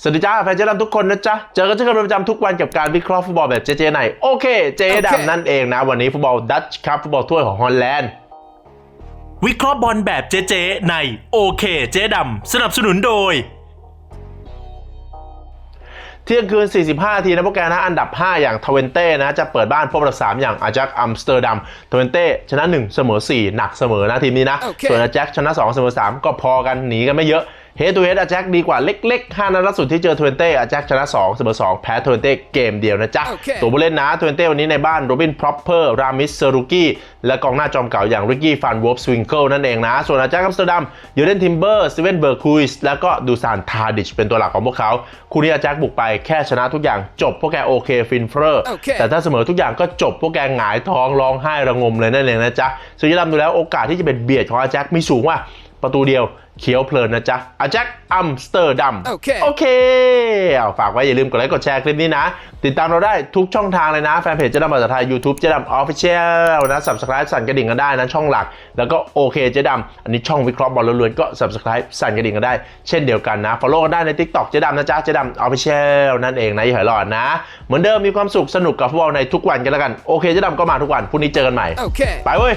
สวัสดีจ้าแฟนเจ๊ดำทุกคนนะจ๊ะ เจอกันเช่นเคยเป็นประจำทุกวันกับการวิเคราะห์ฟุตบอลแบบเจ๊ๆในโอเค เจ๊ดำนั่นเองนะ วันนี้ฟุตบอลดัตช์คัพฟุตบอลถ้วยของฮอลแลนด์ วิเคราะห์บอลแบบเจ๊ๆในโอเค เจ๊ดำสนับสนุนโดยเที่ยงคืน 45นาทีนะพวกแกนะ อันดับ 5 อย่างทเวนเต้นะ จะเปิดบ้านพบอันดับ3อย่างอาจักอัมสเตอร์ดัมทเวนเต้ชนะ 1 เสมอ 4 หนักเสมอนะทีมนี้นะโอเคส่วนอาแจ็คชนะ 2 เสมอ 3 ก็พอกันหนีกันไม่เยอะ เฮด o ูเฮดอาแจ็คดีกว่าเล็กๆ 5นัดล่าสุดที่เจอทเวนเต้อาแจ็คชนะ2เสมอ2แพ้ทเวนเต้เกมเดียวนะจ๊ะโอเคตัวผู้เล่นนะทเวนเต้วันนี้ในบ้านโรบินพรอปเปอร์รามิสเซอรุกี้และกองหน้าจอมเก่าอย่างริกกี้ฟันวอฟสวิงเกิลนั่นเองนะ ส่วนอาแจ็คอัมสเตอร์ดัมยูเดนทิมเบอร์สเวนเบอร์คุยส์แล้วก็ดูซานทาดิชเป็นตัวหลักของพวกเขาคู่นี้อาแจ็คบุกไปแค่ชนะทุกอย่างจบพวกแกโอเคฟินเฟอร์โอเคแต่ถ้าเสมอทุกอย่างก็จบพวกแกหงายท้องร้องไห้ระงมเลยนั่นเองนะจ๊ะสุดยอดดูแล้วโอกาสที่จะเป็นเบียดของอาแจ็คมีสูงว่า ประตูเดียวเขียวเพลินนะจ๊ะอาแจ็คอัมสเตอร์ดัมโอเคโอเคเอาฝากไว้อย่าลืมกดไลค์กดแชร์คลิปนี้นะ ติดตามเราได้ทุกช่องทางเลยนะ แฟนเพจเจ๊ดำภาษาไทย YouTube เจ๊ดำออฟฟิเชียลนะ Subscribe สั่นกระดิ่งกันได้นะ ช่องหลัก แล้วก็โอเคเจ๊ดำอันนี้ช่องวิเคราะห์บอลล้วนๆก็ Subscribe สั่นกระดิ่งกันได้ เช่นเดียวกันนะ Follow กันได้ใน TikTok เจ๊ดำนะจ๊ะเจ๊ดำออฟฟิเชียลนั่นเองนะอย่าหอยหลอดนะ เหมือนเดิมมีความสุขสนุกกับฟุตบอลในทุกวันกันแล้วกันโอเคเจ๊ดำก็มาทุกวันพรุ่งนี้เจอกันใหม่ Okay. ไปเว้ย